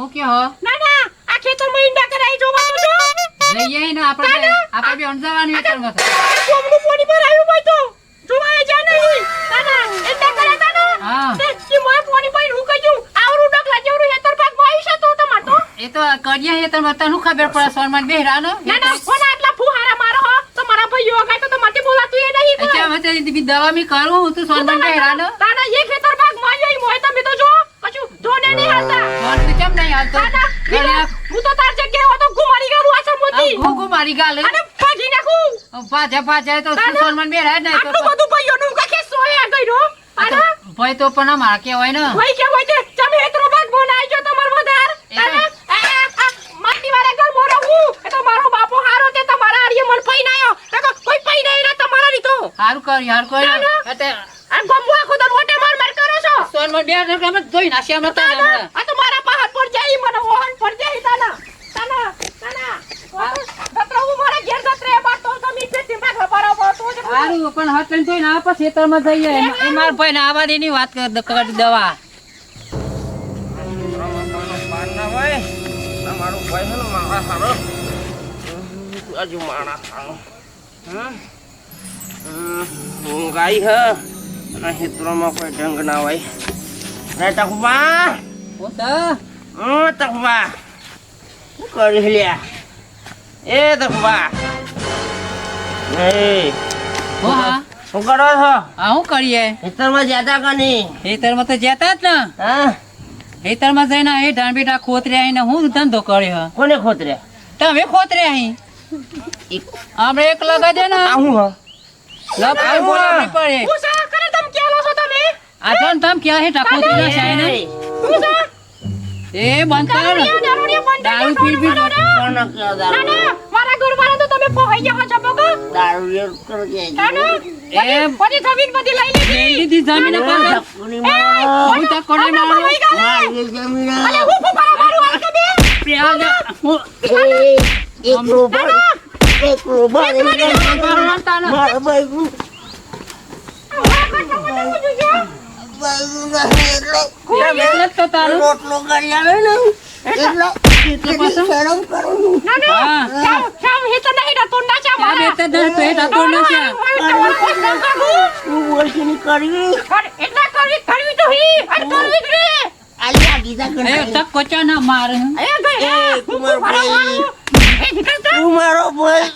હું કે હો? ના ના આ ખેતરમાં ઈંડા કરાઈ જોવા તો જો જઈએ ને આપણે આપણે બી અણજાવાની વિચાર છે. કોમનું પોણી પર આવ્યું ભાઈ તો જોવાય જા નહીં. ના ના ઈંડા કરે તા ના. હા. તે મોય પોણી પર હું કહ્યું આવરું ડગલા જેવરું હેતર પાક ભાઈ છે તો તમાર તો. એ તો કરીએ હેતરમાં તને ખબર પડે? સોનમાં બેહરાનો ના. ના કોના આટલા ફુહારા મારો હો. તમારા મારા ભાઈઓ વગાય તો તમારથી બોલાતું એ નહીં કોઈ. એટલે હવે તો બી દવા મી કરું હું તું સોનમાં બેહરાનો તાના એ ખેતર ભાગમાં મોય તમે તો જો. કશું ધોને નહીં ફોન તો કેમ નહીં આવતો હું તો તાર જગ્યાએ હો તો ગુમારી ગયું આ આ મોતી. ઘોઘો મારી ગાલે. અને ભાગી નાખું. પાછા પાછા તો સોનમાં બેહરાય નહીં તો બધું ભાઈઓનું કાકે સોયા ગયો તો તાના ભાઈ તો પણ અમારા કહેવાય ને. ભાઈ કે હોય છે તમે હેતરો ભાગ બોલાઈ જો તમાર વધાર. માટી વાળા ઘર મોરો હું. એ તો મારો બાપો હારો તે તમારા આર્ય મન પઈ નાયો નકર કોઈ પઈ નહીં રે તમારા રીતો હારું કર યાર કોઈ ના, ના. એટલે આ ગમવા આખો દર મોટે માર માર કરો છો. સોનમાં બેહ અમે જોઈ નાખીએ અમે. તો મારા પહાડ પર જાય મને ઓહન પર જાય તાના તાના તાના ગત્ર હું મારા ઘેર ગત્રે બાર તો તમે પેટી માં ખબર હારું પણ હાથ લઈને જોઈને આપણે ખેતરમાં જઈએ એ મારા ભાઈ ને આવા દેની વાત કર દવા પાના હોય તમારું ભાઈ છે ને મારા સારો હજુ માણા ખાણો હું ગાય હ અને હિત્રોમાં કોઈ ઢંગ ના હોય રે તકુબા હું તો હું તકુબા શું કરી લ્યા એ તકુબા એ હો હા શું કરો છો? હા શું કરીએ? હિત્રમાં જ્યાદા કની ખેતરમાં તો જતા જ ને. હા? ખેતરમાં જઈને એ ઢાંબીટા ખોતર્યા આવીને હું ધંધો કર્યો કોને ખોતર્યા? તમે ખોતર્યા અહીં? આપણે એક લગા દે ને. આવું હા પડે. હું સા? કરે તમ કેલો છો તમે? આ તો તમ ક્યાં છે ને? એ બંધ કરો દારૂ પી પી કોણ કયો ના દારૂ ના મારા ઘર વાળા તો તમે પોહાઈ ગયા છો બગો દારૂ લેવું કરો કે એ બધી જમીન બધી લઈ લીધી. લીધી જમીન પર કોની હું તો કોને મારું? હા ને. એ જમીન અલે હું ફૂફાડા મારું હાલ કે બે. પ્યાજ હું એ એક રૂપિયા એક રૂપિયા મારું તાને મારા બાઈકું બાઈકું નથી એટલે રોટલો કરી આવે ને એટલે એટલે શરમ કરું ના ના હા. શામ શામ હે તો નહીં તો ના ચા ક્યાં બેતે દસ તો હેઠા તો ના છે તું બોલશી ની કરવી. એટલા કરવી કરવી તો હી. અને કરવી રે. આલી આ ગીતા એ તક કોચા ના માર. એ ગઈ એ, હા એ નીકળતા તું? મારો ભાઈ.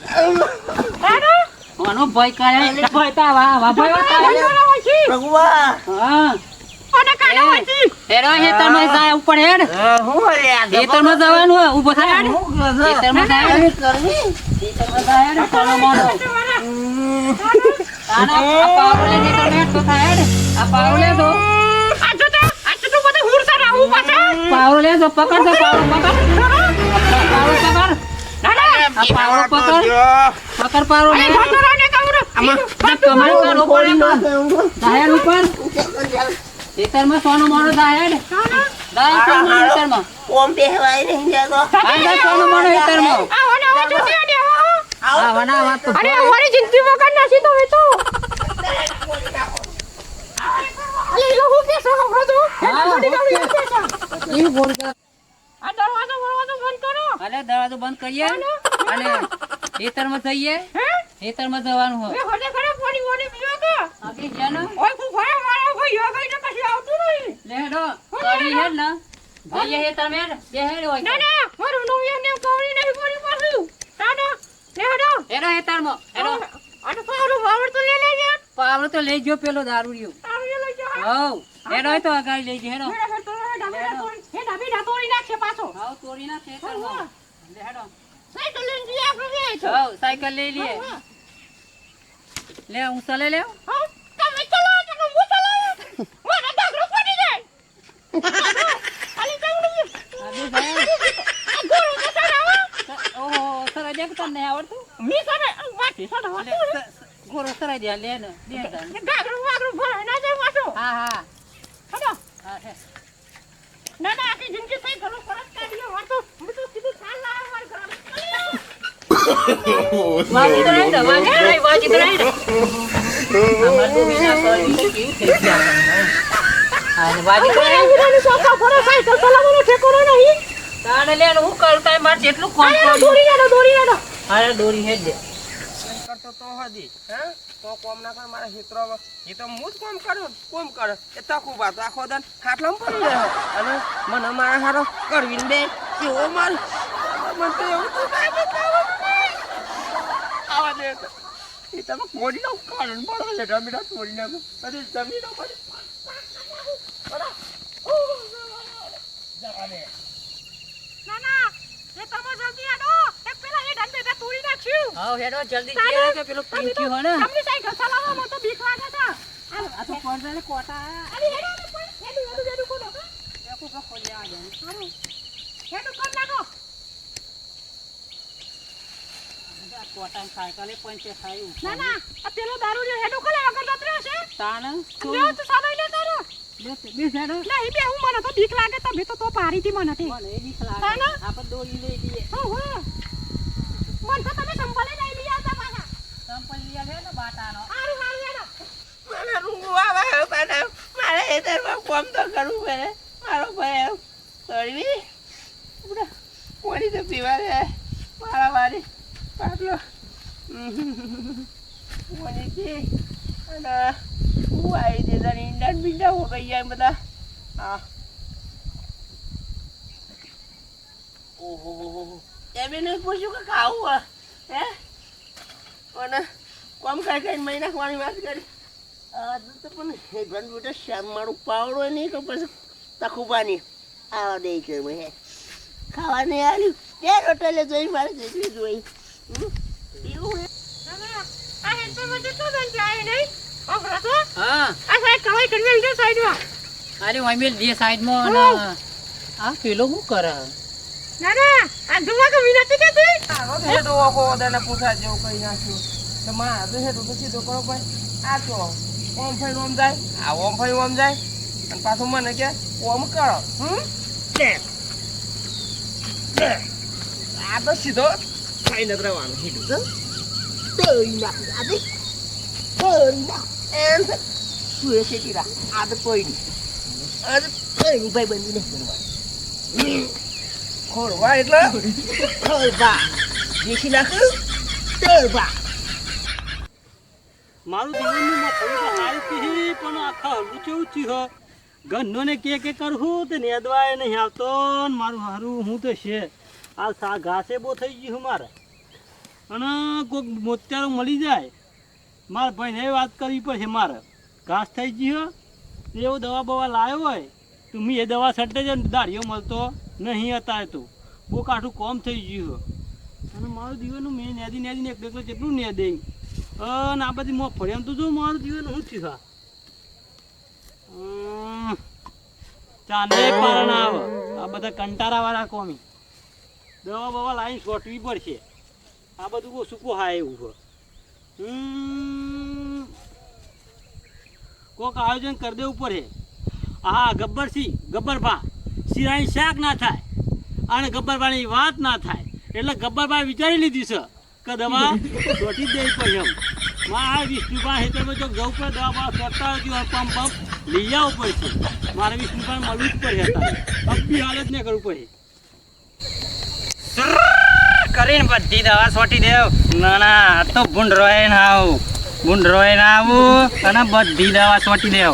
તારા આનો ભય કરે ભય તા વા વા તા તારા હોય છે. ભગવાન. હા. કાના હોય છે એરો હેતરમાં જાય ઉપર હેડ. હા, હું અરે આ હેતરમાં જવાનું ઊભો થાય હેડ. હું છો? હેતરમાં જાય આની કરવી? હેતરમાં જાય હેડ તાનો માનો. તાનો આ પાવરો લે હેતર હેડ તો થાય હેડ. આ પાવરો લે દો આ જો તો આ તો બધું હુરતા રહું પાછા. પાવરો લે દો પકડ દો પાવરો પકડ. પાવરો પકડ. ના ના આ પાવરો પકડ. પકડ પાવરો લે. અરે ભગવાન ને કહું ના, તમારે પાવરો ઉપર ઉપર. હેતરમાં સોનું મોનો ઓમ બેહવાય. આ સોનો છે ને આ વના વાત તો અરે અમારી જિંદગી વગર નથી તો એ તો. અરે એ લોકો કે શું હમણાં તો? હા, બધી ગાડી ઓકે. કે છે. એવું બોલ આ દરવાજો બંધ કરો. અરે દરવાજો બંધ કરીએ. અને ખેતરમાં જઈએ. હે? ખેતરમાં જવાનું હોય. હોડે ખરે પાણી વોણી પીવા કે આગળ ગયા ને ઓય કુ ભાઈ મારા કોઈ યોગા ને કશું આવતું નહીં. લે કરી ને. હોય ના ના મારું ને નહીં પાછું. લે અને તો લે લેજે. લઈ ગયો પેલો આવી લઈ જા હવ હેડો તો આગળ લઈ ગયો હેડો. તોડી નાખશે પાછો. તોડી લે સાયકલ આપણે તો. લઈ લઈએ. લે હું ચલે લે. હા તમે ચલો હું ચલાવું મારા ડાગરો પડી જાય આલી ચાવડી આ બે ભાઈ આ ગોળો તો ચડાવો ઓહો સરાઈ દે કે તને આવડતું? મી સને વાટી ચડાવો લે, સ- ગોરો સરાઈ દે લે ને દે. ડાગરો વાગરો ભરાય ના જાય પાછો હા હા. હડો હા હે. ના ના આખી જિંદગી થઈ ગયો પરત કાઢ્યો. વાત તો હું તો કીધું ચાલ લાવ માર ઘર. વાજી તો રહી ને, વાજી તો ને. અમારે તો વિના કરી કેવું થઈ ગયા. હા, વાજી તો. વિરાની સોફા પર સાયકલ ચલાવવાનો ઠેકોરો નહીં. લે હું કરતા તાય મારે જેટલું કોમ આ એનો પડ્યું દોરી દોરી અરે દોરી હેડ દે. કરતો તો હજી હે? તો કોમ ના કર મારા હિત્રો એ તો હું જ કોમ કરું? કોમ કર? એ તકુ વાત આખો દન ખાટલામાં પડી રહે અને મને મારા હારો કરવીન બે. એવો માર મને તો એવું તો કાંઈ. આવા દે તો. એ તમે મોડી નાખો કારણ પડો છે જમીન મોડી નાખો બધી જમીનો બધી જવા દે ના ના એ તમે જલ્દી આડો એક પેલા એ ડંડે તે તોડી હેડો જલ્દી તારે- કે પેલું પિંકી હોય ને. તમને સાયકલ ચલાવવા મને તો બીક લાગે છે આ તો પડદા ને કોટા. અરે હેડો હેડો પણ. હેડો હેડો હેડો કોનો એકુ કા ખોલ્યા દે. હાલો હેડો કર નાખો? આ સાયકલે પંચે ખાયું ના ના આ પેલો દારૂ રહ્યો. હેડો કોલે આગળ જતો રહ્યો છે તાણ તો તું સાનો લે તારો. બે હેડો. નહીં બે હું મને તો બીક લાગે તમે તો તો પારી મને તે મને બીક લાગે. તાણ? આપણે દોરી લઈ લઈએ હો હો. મન તો તમે પાછા. સંપલ લઈ આવે ને બાટાનો. હારું હારું હેડો. મને રૂંગું આવે છે પણ મારે એ દરમાં કોમ તો કરવું પડે. મારો ભાઈ એમ કરવી ઉડા કોની તો પીવા રે મારા વારી પાટલો. કોની અને હું આવી દે ઈંડા બીંડા હો ગઈ જાય બધા. હા. ઓહો એમ એને પૂછ્યું કે ખાવું હે? હે? અને કોમ કઈ કઈ મહિના ખવાની વાત કરી. આ તો પણ ઘણ બેટા શ્યામ મારું પાવડો નહીં તો પછી તખુબાની આવા દે છે હે. ખાવાની આવ્યું ત્યાં હોટલે જોઈ મારે જેટલી જોઈ? એવું હે? ના ના. આ હેડ તો તો જાય નહીં? ઓગરા તો? હા. આ સાઈડ કવાઈ કરી સાઈડમાં. અરે ઓય મેલ દે સાઈડમાં આ પેલો શું કરે? ના ના આ જોવા કે વિનંતી કે તી? તો પૂછા જેવું કઈ નાખ્યું તો માં આ તો સીધો કરો ભાઈ આ તો ઓમ ફાઈ ઓમ જાય આ ઓમ ફાઈ ઓમ જાય. અને પાછું મને કે ઓમ કરો. હમ? લે. લે. આ તો સીધો ખાઈ નથી રહેવાનું સીધું. તો તોઈ નાખ આ દે નાખ એમ તું શેકી રાખ. આ તો કોઈ નહીં. આ તો કોઈ નહીં. ભાઈ બંધી નહીં. ખોરવા એટલે ખોરવા દેશી નાખ તોરવા મારું જીવનનું તો પણ આખા હલું કેવું થયું હ ગન્નો ને કે કે કરવું તે નેદવાય નહીં આવતો ને મારું હારું હું તો છે આ સા ઘાસે બહુ થઈ ગયું મારે અને કોઈક મોતિયારો મળી જાય મારા ભાઈને વાત કરવી પડશે મારે ઘાસ થઈ ગયો એવો દવા બવા લાવ્યો હોય તો મેં એ દવા સટે જ દાળીઓ મળતો નહીં અત્યારે તો. બહુ કાઠું કોમ થઈ ગયું અને મારું દીવાનું મેં નેદી નેદીને એક એકલો કેટલું નેદે અને આ બધી મોં ફરી આમ તો જો મારું દીવાનું હું થયું ચાંદે પારણ ના આવે. આ બધા કંટારાવાળા કોમી. દવા બવા લાઈન છોટવી પડશે. આ બધું બહુ સૂકું હાય એવું છે. કોક આયોજન કરી દેવું પડે. હા ગબ્બરસિંહ ગબ્બરભા સિરાઈ શાક ના થાય અને ગબ્બરભાની વાત ના થાય. એટલે ગબ્બરભાઈ વિચારી લીધી છે કે દવા દે દેવી પડે એમ. માં આ વિષ્ણુભા હેતરમાં જો જવું પડે દવા બવા છોડતા હોય પંપ પંપ લઈ આવવું પડશે મારે વિષ્ણુભાઈ મળવું જ પડે અત્યારે. અબી હાલત ને કરવું પડે. કરીને બધી દવા છોટી દેવ. ના ના તો ભૂંડરોય ના આવું. ભૂંડરોય ના આવું અને બધી દવા છોટી દેવ.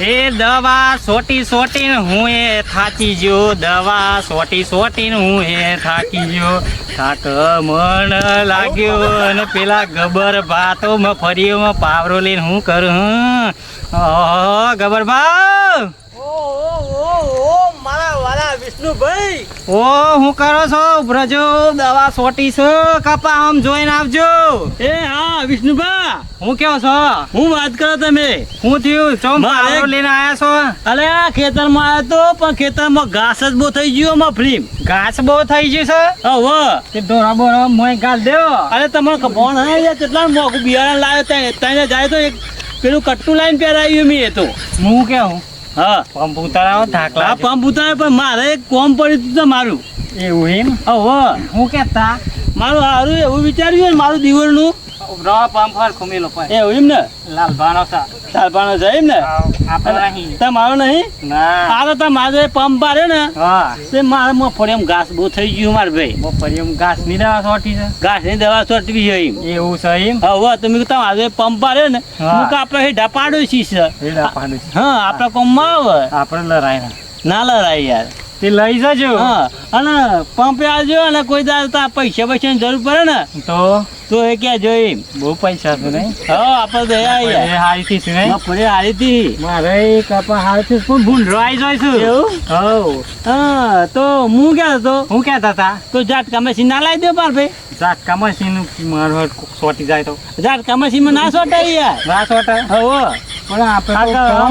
એ દવા, સોટી સોટીને હું એ થાકી ગયો. દવા, સોટી સોટીને હું એ થાકી ગયો. થાક મન લાગ્યો અને પેલા ગબર ભાતો માં ફરી પાવરો લઈને હું કરું ગબર ભાવ! વિષ્ણુભાઈ. ઓ હું કરો છો? ઉભરજો દવા સોટી છો? કપા આમ જોઈને આવજો. એ હા વિષ્ણુભા. હું કેવો છો? હું વાત કરો તમે. હું થયું? ચમ મારે- લઈને આયા છો? અલે આ ખેતરમાં આવ્યો તો પણ ખેતરમાં ઘાસ જ બહુ થઈ ગયો માં ફ્રીમ. ઘાસ બહુ થઈ ગયું છે? હવે તે ઢોરા બોરા મોય ગાલ દેવો. અરે તમારો ખબર હા કેટલા મોંઘું બિયારણ લાવ્યો ત્યાં? ત્યાં જાય તો એક પેલું કટ્ટું લાઈન પહેરાવ્યું મેં એ તો. હું કેવું હા. પંપ ઉતારાવો ઢાકલા આ પંપ ઉતારે પણ મારે એક કોમ પડ્યું હતું તો મારું. એવું એમ? હવે હું. કેતા? મારું સારું એવું વિચાર્યું મારું દિવસનું ખુમેલો એવું એમ ને? લાલ ભાણો સા તારપાનો છે એમ ને? આપણે નહીં. તમારો નહીં? ના. આ તો તમારો એ પંપ પાડ્યો ને હા. તે મારા મફળિયામાં ઘાસ બહુ થઈ ગયું મારે ભાઈ. એમ ઘાસની દવા સોટી છે? દવા છોટવી છે એમ. એવું છે એમ? હવે તમે તમારો એ પંપ પાડ્યો ને હું. કે આપણે હેઠા પાડ્યો છીએ હા આપણે કોમમાં આવે. આપણે લડાય ના લડાય યાર. તે લઈ જજો. હા અને પંપે આવજો અને કોઈ દાડો તો આ પૈસા પૈસાની જરૂર પડે ને તો? તો એ ક્યાં જોઈ બહુ પૈસા છે નહીં? હા આપણે તો એ હારી થી છે નહીં? મફળી હારી થી મારે કપા હારી થી પણ ભૂંડરો આવી છું. એવું? હવ. હા તો હું ક્યાં હતો? હું ક્યાં હતા તો? જાટ મશીન ના લાવી દો પાર ભાઈ. ઝાટકા મશીન મારો સોટી જાય તો. ઝાટકા મશીનમાં ના સોટાય યાર. ના સોટા હવે. પણ આપણે તમારો-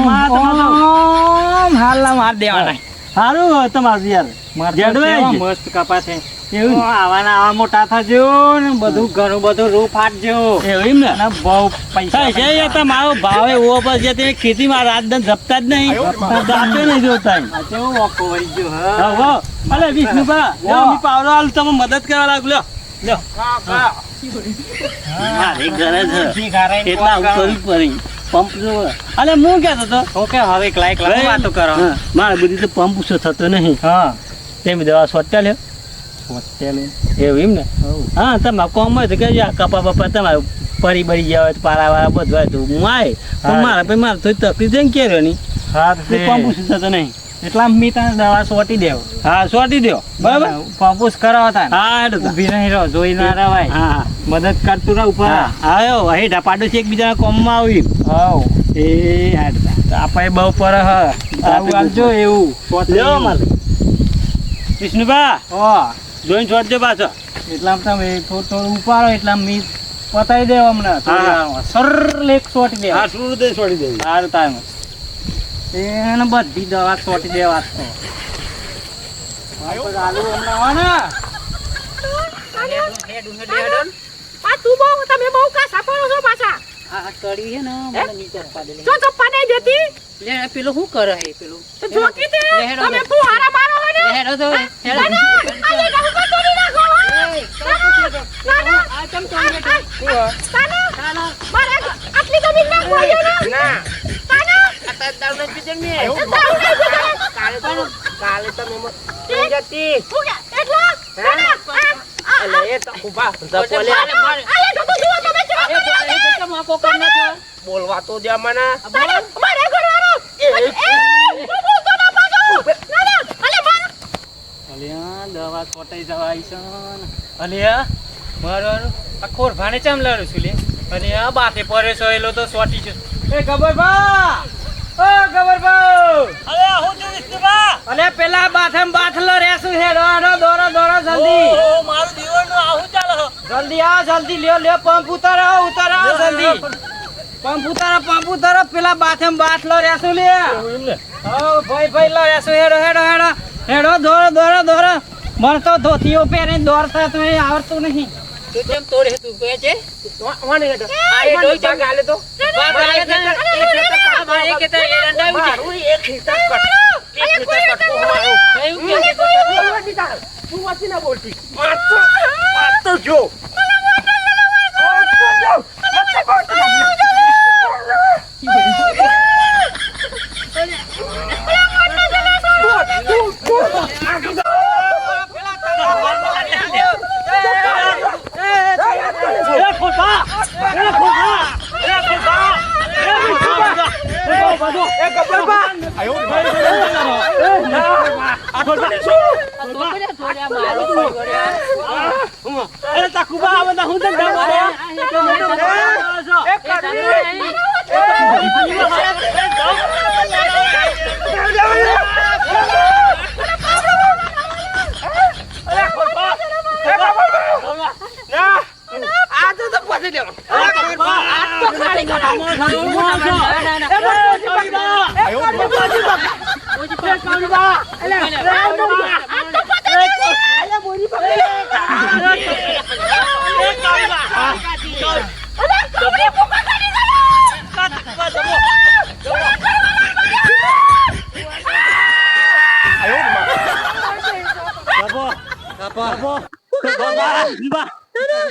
માર દેવાના. સારું હોય તમારું યાર. માર તો જડવાય મસ્ત કપા છે. એવું આવાના આવા મોટા થજો ને બધું ઘણું બધું રૂ ફાટજો એવું ને? બહુ પૈસા છે યાર તમારો ભાવ એવો જે તે ખેતીમાં રાત દન જપતા જ નહીં. જાતે નહીં જોતા કેવો વોકો વળી ગયો હા, હો. અલે વિષ્ણુભા હું પાવલો હાલ તમે મદદ કરવા લાગુ લ્યો. લ્યો. મારી ઘરે છે. એટલા ઉતરવી પડી. પંપ જો અલે હું કહેતો તો હું કે હવે એકલા એકલા વાતો કરો. મારે બધી તો પંપ ઉછો થતો નહીં. હા. તેમ દવા સોટ્યા લ્યો હોટેલ એવું એમ ને? હા તમે કોમ હોય તો કે આ કપા બપા તમારે પરી બરી ગયા હોય તો પારા વાળા બધું હોય તો હું આય. પણ મારા પછી મારે થોડી તકલીફ થઈ ને કેરો ની હા તે પંપ ઉછો થતો નહીં. એટલા મી તને દવા સોટી દેવ. હા સોટી દેવ બરાબર? પાપુસ કરાવતા ને હા. ઊભી નહીં રહો જોઈ ના રહેવાય હા. મદદ કરતું રહો ઉપર. આવ્યો અહીં ઢાપાડો છે એકબીજાના કોમમાં આવી. હવ. એ હાડતા આપણે બહુ પર હ. આવું આવજો એવું. લેવો મારે વિષ્ણુભા હો. જોઈને છોડજો પાછો. એટલા તમે થોડું થોડું ઉપાડો એટલા મી પતાવી દેવ હમણાં. સર લેક સોટી દે હા સુર દે છોડી દે હાર તાર. એને બધી દવા સોટી દેવા તો આપણે હમણાં આ તું બહુ તમે બહુ કાસા પડો છો પાછા. આ કડી છે ને મને નીચે આપવા દે ચપ્પા નહીં દેતી? લે પેલું શું કરે છે પેલું? તો જોકી તે તમે ફુહારા મારો હોય ને? હેડો તો હેડો. ના, ના, આ લેડા તોડી નાખો, હો. આ. મારે આટલી જમીન ના ખોઈએ ના, ના. આ તાર દારૂ ને? કાલે તો કાલે તો જતી? એટલો? આ, આ, એ તો ઊભા આ તો જુઓ તમે એ ના બોલવા તો દે મને મારે ઘરવાળો. એ, હું બોલતો ના પાછો. ના, ના. અલે, મારો. અલ્યા દવા સોટાઈ જવાય છે ને. અલ્યા મારું આ ખોર ભાને ચામ લાડું છું લે અલ્યા બાતે પરેશો એલો તો સોટી છે એ ગબર બા ઓ બા અરે હું છું વિષ્ણુભા અલે પેલા બાથમ બાથલો રેસું હેડો આનો દોરો દોરો જલ્દી. ઓ મારું જીવનનું આવું ચાલે. જલ્દી આવો જલ્દી લ્યો લ્યો પંપ ઉતારો ઉતારો જલ્દી. પંપ ઉતારો પંપ ઉતારો પેલા બાથમ બાથલો રેસું લે ઓ ભાઈ ભાઈ લો રેસું હેડો હેડો હેડો. હેડો દોરો દોરો દોરો. મને તો ધોતીઓ પહેરીને દોરતા તો આવડતું નહીં. તું કેમ તોડે તું. કહે છે વાને હેઠો આ એ ડોઈ ભાગ આલે તો. બાપ આ એક ખેતર- એક ખેતર કાઢો, બાર એક ખેતર એરંડા આવી છે. મારું એક હિસાબ કટ. એક હિસાબ કટ. મારું. એવું કે? છે તો તમે? બોલવાથી તાર. તું વાંચી ના બોલતી. વાત તો વાત તો જો વાત તો જો. નથી બોલતી. એ ખોટા! એ ખોટા! એ ખોટા! એ ખોટા! એ બધો! એ ગબ્બરબા. આ છોકરીએ છોડ્યા, મારો કોઈ ગળ્યા. અરે તાકુબા, આ બધા હું તને આ ડાબો આ એક મોટો માણસ. એ એ કરવી. તારો અહીં. ના આ તો તો પછી દેવા આ તો ખાલી ગળા. ના, ના,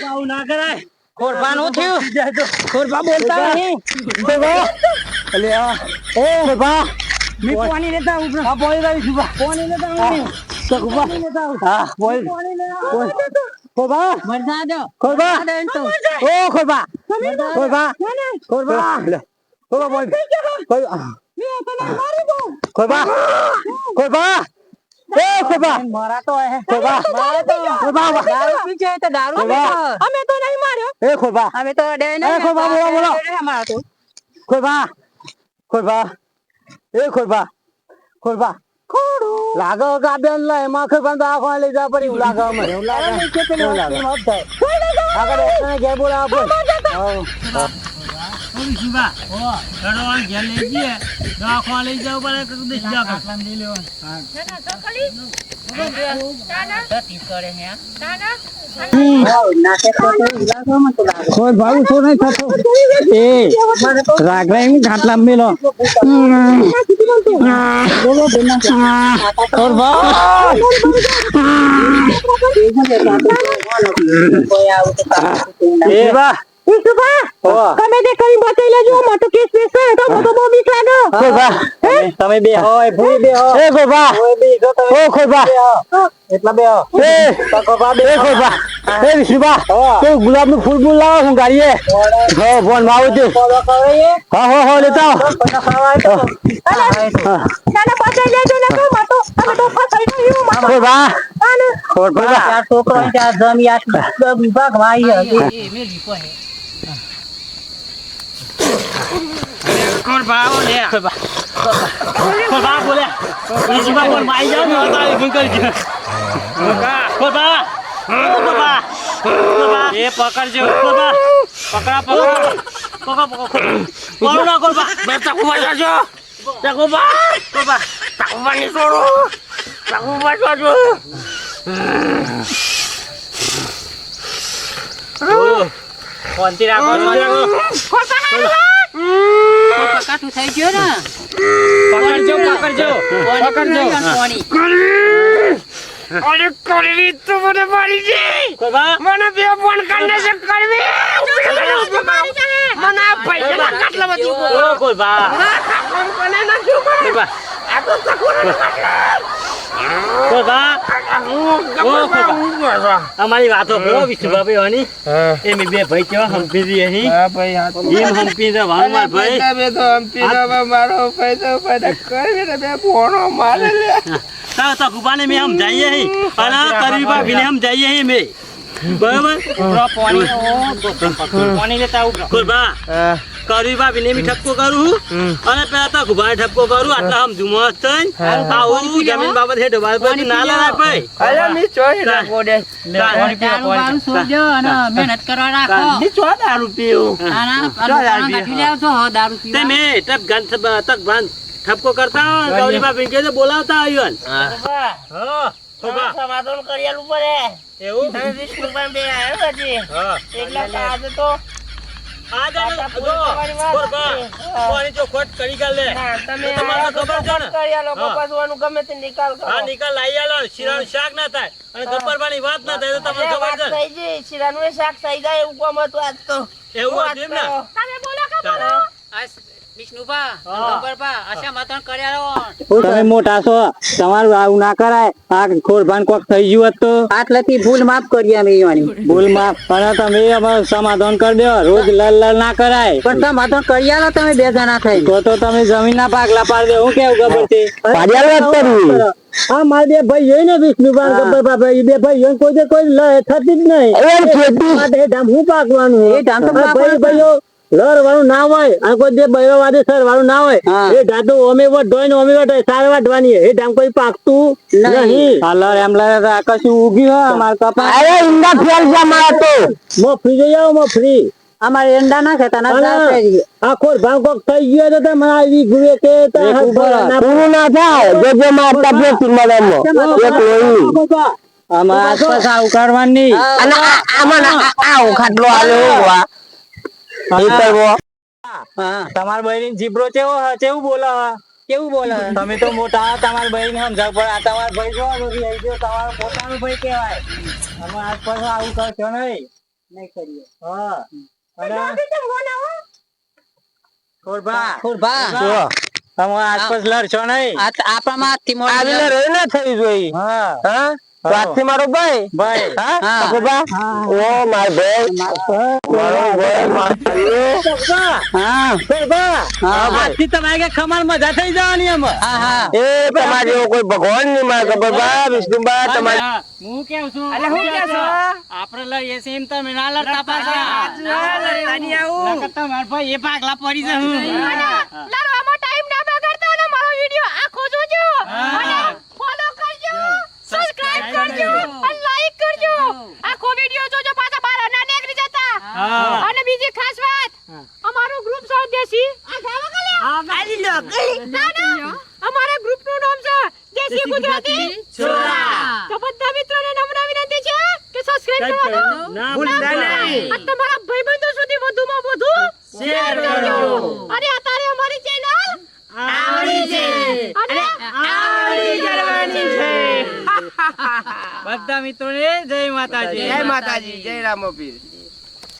આવું ના કરાય ખોરપા નું થયું ખોરપા બોલતા નહીં એ ખોરપા મી પાણી લેતા આવું આ પાણી લાવી છું પાણી લેતા આવું તો ખોરપા હા બોલ. ખોરપા મરસા દો. ખોરપા ઓ બોલ. એ મારા તો હે. દારૂ પીછે તો દારૂ અમે તો નહીં માર્યો. એ ખોબા. અમે તો ડે ખોરપા બોલો બોલો. અમારા તો. ખોરપા એ ખોરભા ખોરભા લાગો ગાબેન લે એમાં ખોરપા તો આખો લઈ જા પડી લાગે અમે એવું લાગે? આગળ એને ઘેર બોલા. આપો ઘેર લઈ જઈએ. દવાખાના લઈ જાવ પડે કે જા કર લઈ લેવાનું. કોઈ ભાવું તો નહીં થતો. એ, રાગડા એમ ઘાટ મેલો. ઓર બા. એ બા. ઓ તમે તે કઈ બતાવી લેજો મોટો કેસ કરે તો મોટો બહુ બીક લાગે. તમે બે હોય ભૂઈ બે હો. એ ખોરપા ઓ ખોરપા એટલા બે હો. એ ખોરપા બે ખોરપા એ વિશુબા તો ગુલાબનું ફૂલ ફૂલ લાવો હું ગાડીએ? હો ફોનમાં આવું હા હો હો લેતા આવો. હા. નાના લેજો ને તો મોટો અમે તો ફસાઈ ગયું ખોરપા ખોરપા છોકરો ત્યાં જમી વિભાગ ખોરપા આવો લે ખોબા બોલે. એ સુગા બોલ માઈ જાવ ને તો એ ભૂલ કરી દે ખોબા ખોબા ખોબા એ પકડજો. ખોબા પકડા પકડા. પકડ પકડ. બોલો ના ખોબા બે તકુબા જાજો. તકુબા તકુબા તકુબા ની છોડો. તકુબા જાજો. ફોનથી રાખો ફોનથી રાખો. કાઠું થઈ ગયો ને. પકડજો પકડજો પકડજો. અરે કરવી? તો મને મારી દે મને બે ફોન કરીને છે કરવી? મને આ પૈસા કાટલા બધી ઓ ખોબા ખોબા ખોબા ઓ ખોબા અમારી વાતો કરો વિષ્ણુભા ભાઈ હોની એ મે બે ભાઈ કેવા હંપી રહી અહીં હા ભાઈ હા એમ હંપી દે વાણ ભાઈ. બે તો હંપી દો હવે મારો પૈસા પૈસા કરી ને બે ફોનો મારે લે. તા તા ગુબાને મે હમ જઈએ હી. અને કરવી બા વિને હમ જઈએ હી મે. બરાબર? પાણી પાણી લેતા વિને મી ઠપકો કરું અને પેલા તો ગુબાને ઠપકો કરું આટલા થઈન આવું જમીન બાબત હે ડબાલ પર ના લાય ભાઈ. અરે મી ચોઈ ના બોડે પાણી પીવો દારૂ બારૂ છોડજો અને મહેનત કરવા રાખો. મી ચો દારૂ પીવું આના આના કાઢી લેવજો હો દારૂ તે મે ટપ ગન તક ભાન ઠપકો કરતા ગૌરી બા વિને કે બોલાવતા આવ્યો હા. સમાધાન કરી પડે. એવું? તમે વિષ્ણુભાઈ બે આવ્યો હજી. એટલે આજે તો શાક ના થાય. અને વાત ના થાય તો તમને વાત છે. ને? થઈ ગઈ શીરાનું એ શાક થઈ જાય એવું કોમ હતું આજ તો. એવું હતું એમ ને વિષ્ણુભા ગબ્બરભા આશા માતણ કર્યા તમે મોટા છો. તમારું આવું ના કરાય. આ ખોરભાન કોક થઈ ગયું હોત તો. આટલાથી ભૂલ માફ કરી અમે ઈવાની. ભૂલ માફ. અને તમે અમારું સમાધાન કરી દો. રોજ લલ લલ ના કરાય. પણ તમે કરી આલો તમે બે જણા થઈ. તો તો તમે જમીન ના પાગલા પાડ દે. હું કેવું ખબર છે? હા માર બે ભાઈ હોય ને વિષ્ણુભાઈ ગબ્બર બાબા એ બે ભાઈ કોઈ કોઈ લય થતી જ નહીં. એ ધામ હું પાકવાનું? એ ધામ તો ભાઈ ભાઈઓ લર વાળું ના હોય અને કોઈ દે બૈરો વાદે સર વાળું ના હોય એ ધાતુ ઓમે વટ ને ઓમે વટ સાર વાઢવાની એ ધામ કોઈ પાકતું નહીં. લર એમ લર આ કશું ઉગ્યું હોય અમાર કપા અરે ઈંડા ફેલ છે મારા તો. મફરી જઈ આવો ફ્રી. અમારે એંડા ના ખેતા ના આખો ભાવ કોક થઈ ગયો તો તે મને આવી ગુવે કે તે પૂરું ના થાય. જે જે માં તબિયત મદદમાં એક લોહી. આમાં આસપાસ કરવાનું અને આમાં આ ખાટલો આવ્યો તમાર બહેન જીબ્રો કેવો હ? કેવું બોલે હ? કેવું બોલે? તમે તો મોટા તમાર બહેન સમજાવ. પણ આ તમાર ભાઈ જો આવી ગયો? તમારો પોતાનો ભાઈ કહેવાય આમાં આસપાસ આવું કરશો નહીં. નહીં કરીએ. હા. અને ખોરભા. ખુરભા. તમે આસપાસ લડશો નહીં. આપણામાં આવી લડ. ન થવી જોઈએ. હા. હા? તો મારો ભાઈ? ભાઈ. હા? હા. ઓ માર ભાઈ. મારો ભાઈ મારો હા. ખોબા હા. આજથી તમારે કે ખમાર મજા થઈ જવાની એમ? હા હા. એ તમારે એવો કોઈ ભગવાન નહીં મારે બા વિષ્ણુબા તમારે હું. કેમ છું? અરે હું કેમ છો? આપણે લડીએ છીએ એમ તમે ના લડતા પાછા. લડતાની આવું. તમાર ભાઈ એ ભાગલા પડી જશે. લડવામાં ટાઈમ ના બગાડતા અને મારો વિડિયો આખો જોજો હા. અને ફોલો કરજો સબસ્ક્રાઇબ કરજો અને લાઈક કરજો આખો વિડિયો જોજો પાછા બહાર ના નીકળી જતા હા. અને બીજી ખાસ વાત અમારું ગ્રુપ સૌ દેશી આ ગાવા ગલે ના ના અમારા ગ્રુપનું નામ છે દેશી ગુજરાતી છોરા તો બધા મિત્રોને નમ્ર વિનંતી છે કે સબસ્ક્રાઇબ કરવાનું ના ભૂલતા નહીં આ તમારા ભાઈબંધો સુધી વધુમાં વધુ શેર કરજો અને અત્યારે અમારી ચેનલ આવડી છે અને આવડી જવાની છે બધા મિત્રોને જય માતાજી. જય જય રામપીર.